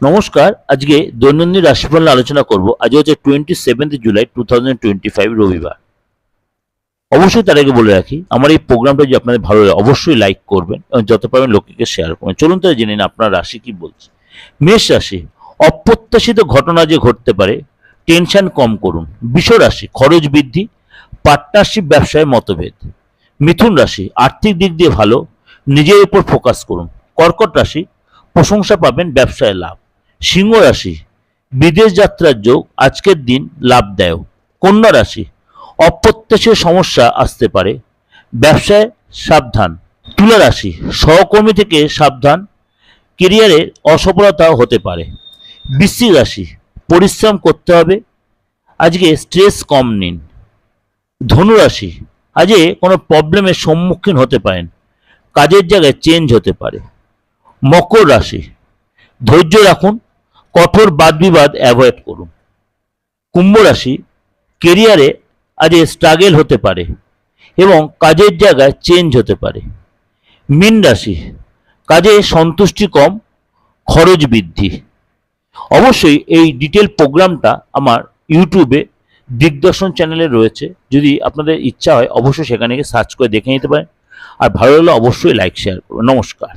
নমস্কার, আজকে দৈনন্দিন রাশিফল আলোচনা করব। আজ হচ্ছে twenty seventh July two thousand twenty five রবিবার। অবশ্যই তার আগে বলে রাখি, আমার এই প্রোগ্রামটা যদি আপনাদের ভালো লাগে, অবশ্যই লাইক করবেন এবং যত পারবেন লোককে শেয়ার করবেন। চলুন তাহলে জেনে নিন আপনার রাশি কি বলছে। মেষ রাশি, অপ্রত্যাশিত ঘটনা যে ঘটতে পারে টেনশন কম করুন। বিষ রাশি, খরচ বৃদ্ধি পার্টনারশিপ ব্যবসায় মতভেদ। মিথুন রাশি, আর্থিক দিক দিয়ে ভালো, নিজের উপর ফোকাস করুন। কর্কট রাশি, প্রশংসা পাবেন, ব্যবসায় লাভ। সিংহ রাশি, বিদেশ যাত্রার যোগ আজকের দিন লাভদায়ক। কন্যা রাশি, অপ্রত্যাশিত সমস্যা আসতে পারে, ব্যবসায় সাবধান। তুলা রাশি, সহকর্মী থেকে সাবধান কেরিয়ারে অসফলতা হতে পারে। বৃশ্চিক রাশি, পরিশ্রম করতে হবে, আজকে স্ট্রেস কম নিন। ধনু রাশি, আজকে কোনো প্রবলেমের সম্মুখীন হতে পারেন, কাজের জায়গায় চেঞ্জ হতে পারে। মকর রাশি, ধৈর্য রাখুন কঠোর বাদ বিবাদ অ্যাভয়েড করুন। কুম্ভ রাশি কেরিয়ারে আজ স্ট্রাগেল হতে পারে এবং কাজের জায়গায় চেঞ্জ হতে পারে। মীন রাশি কাজে সন্তুষ্টি কম, খরচ বৃদ্ধি। অবশ্যই এই ডিটেল প্রোগ্রামটা আমার ইউটিউবে দিগদর্শন চ্যানেলে রয়েছে। যদি আপনাদের ইচ্ছা হয়, অবশ্যই সেখানে সার্চ করে দেখে নিতে পারেন। আর ভালো লাগলে অবশ্যই লাইক শেয়ার করবেন নমস্কার।